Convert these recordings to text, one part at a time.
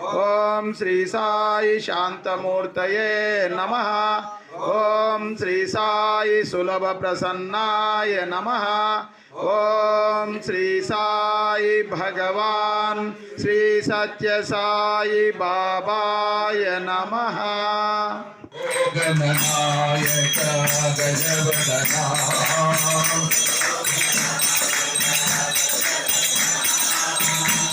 ओम श्री साई शांतमूर्त नम। ओं श्री साई सुलभप्रसन्नाय नम। ॐ श्री साई भगवान श्री सत्य साई बाबाय नम।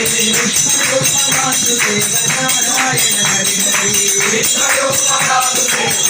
Hare Hare Hare Hare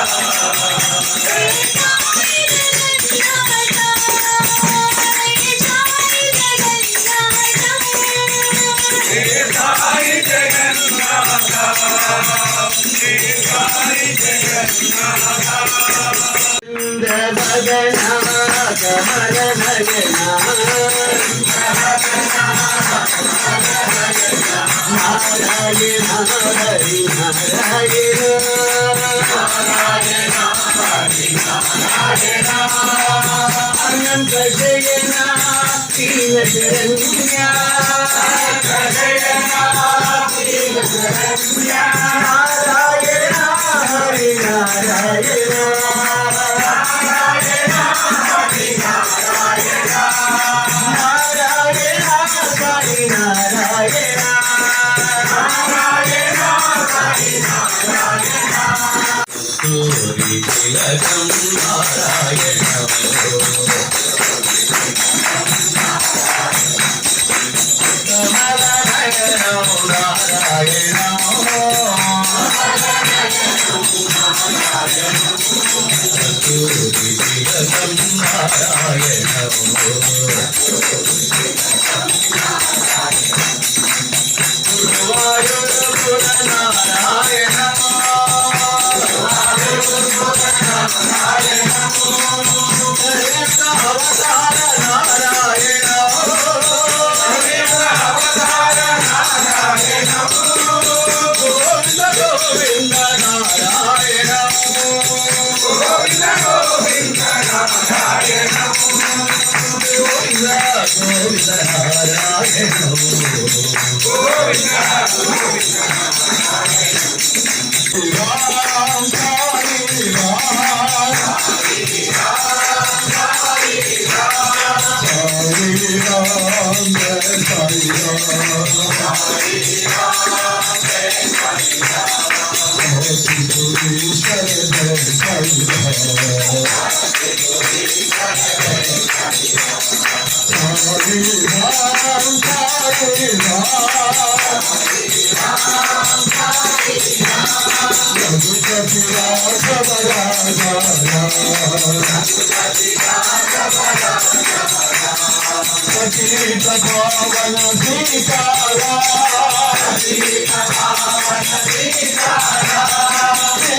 Hare Hare Hare Hare അനന്തജയനാ ഞാൻ Yeah. गोविंदा गोविंदा राधे गोविंदा राम हरि राम हरि राम हरि राम भगवान सीतारा सीता भगवान सीतारा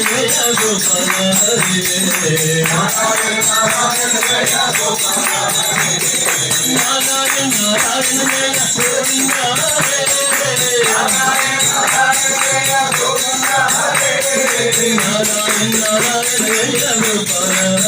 ગોપાલ હરે નારાયણ નારાયણ ગોવિંદ હરે Narayan Narayan Gopal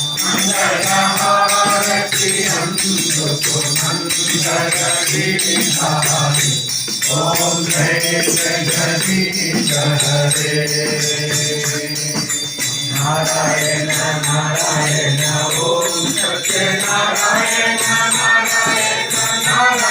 Narayana, Narayana, Om Satya Narayana, Narayana, Narayana.